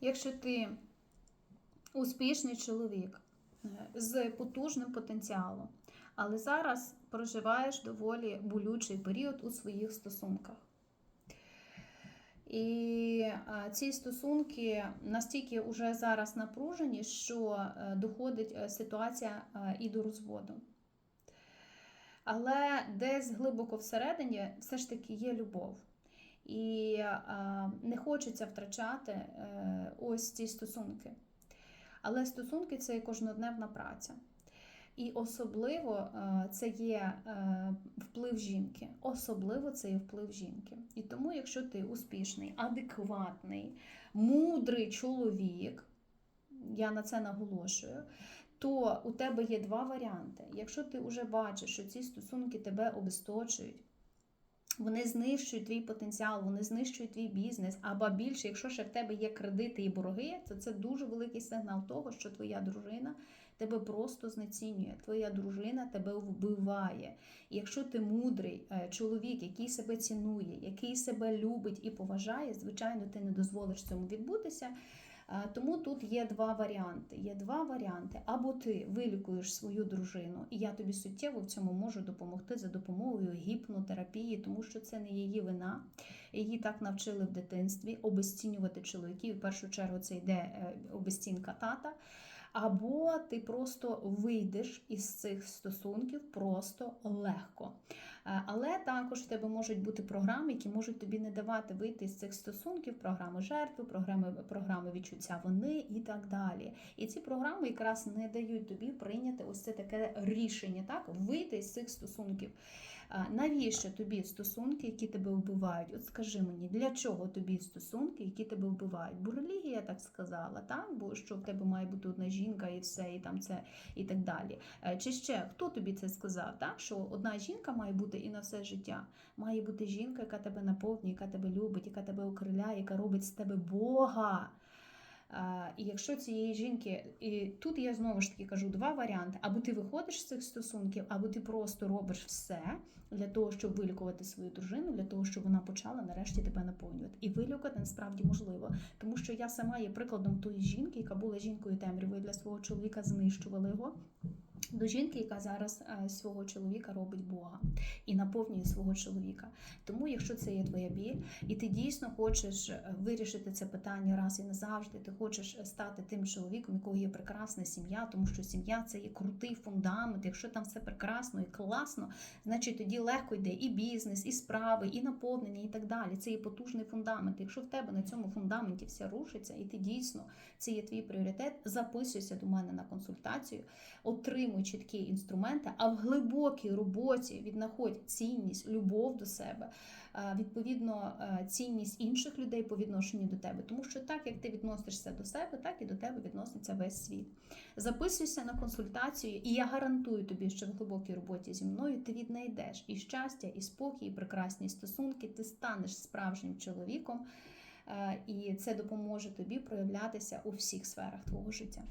Якщо ти успішний чоловік е, з потужним потенціалом, але зараз проживаєш доволі болючий період у своїх стосунках. І ці стосунки настільки вже зараз напружені, що е, доходить е, ситуація і до розводу. Але десь глибоко всередині все ж таки є любов. І не хочеться втрачати е, ось ці стосунки. Але стосунки це є кожнодневна праця. І особливо е, це є е, вплив жінки. Особливо це є вплив жінки. І тому, якщо ти успішний, адекватний, мудрий чоловік, я на це наголошую, то у тебе є два варіанти. Якщо ти вже бачиш, що ці стосунки тебе обесточують, вони знищують твій потенціал, вони знищують твій бізнес. Або більше, якщо ще в тебе є кредити і борги, то це дуже великий сигнал того, що твоя дружина тебе просто знецінює. Твоя дружина тебе вбиває. І якщо ти мудрий е, чоловік, який себе цінує, який себе любить і поважає, звичайно, ти не дозволиш цьому відбутися. Тому тут є два варіанти. Є два варіанти. Або ти вилікуєш свою дружину, і я тобі суттєво в цьому можу допомогти за допомогою гіпнотерапії, тому що це не її вина. Її так навчили в дитинстві обесцінювати чоловіків. В першу чергу це йде е, обесцінка тата. Або ти просто вийдеш із цих стосунків просто легко. Е, Але також в тебе можуть бути програми, які можуть тобі не давати вийти з цих стосунків, програми жертви, програми, програми відчуття вони і так далі. І ці програми якраз не дають тобі прийняти ось це таке рішення, так, вийти з цих стосунків. Навіщо тобі стосунки, які тебе вбивають? От скажи мені, для чого тобі стосунки, які тебе вбивають? Бо релігія так сказала, так? Бо що в тебе має бути одна жінка і все, і там це і так далі. Е, Чи ще хто тобі це сказав? Так? Що одна жінка має бути і на все життя. Має бути жінка, яка тебе наповнює, яка тебе любить, яка тебе окриляє, яка робить з тебе Бога. І якщо цієї жінки, і тут я знову ж таки кажу два варіанти: або ти виходиш з цих стосунків, або ти просто робиш все для того, щоб вилікувати свою дружину, для того, щоб вона почала нарешті тебе наповнювати. І вилікувати насправді можливо, тому що я сама є прикладом тої жінки, яка була жінкою темрявою для свого чоловіка, знищувала його. До жінки, яка зараз е, свого чоловіка робить Бога і наповнює свого чоловіка. Тому, якщо це є твоя біль, і ти дійсно хочеш е, вирішити це питання раз і назавжди, ти хочеш е, стати тим чоловіком, якого є прекрасна сім'я, тому що сім'я це є крутий фундамент. Якщо там все прекрасно і класно, значить тоді легко йде і бізнес, і справи, і наповнення, і так далі. Це є потужний фундамент. Якщо в тебе на цьому фундаменті все рушиться, і ти дійсно це є твій пріоритет, записуйся до мене на консультацію, отримуй чіткі інструменти, а в глибокій роботі віднаходь цінність, любов до себе, е, відповідно, е, цінність інших людей по відношенню до тебе. Тому що так, як ти відносишся до себе, так і до тебе відноситься весь світ. Записуйся на консультацію, і я гарантую тобі, що в глибокій роботі зі мною ти віднайдеш і щастя, і спокій, і прекрасні стосунки. Ти станеш справжнім чоловіком, е, і це допоможе тобі проявлятися у всіх сферах твого життя.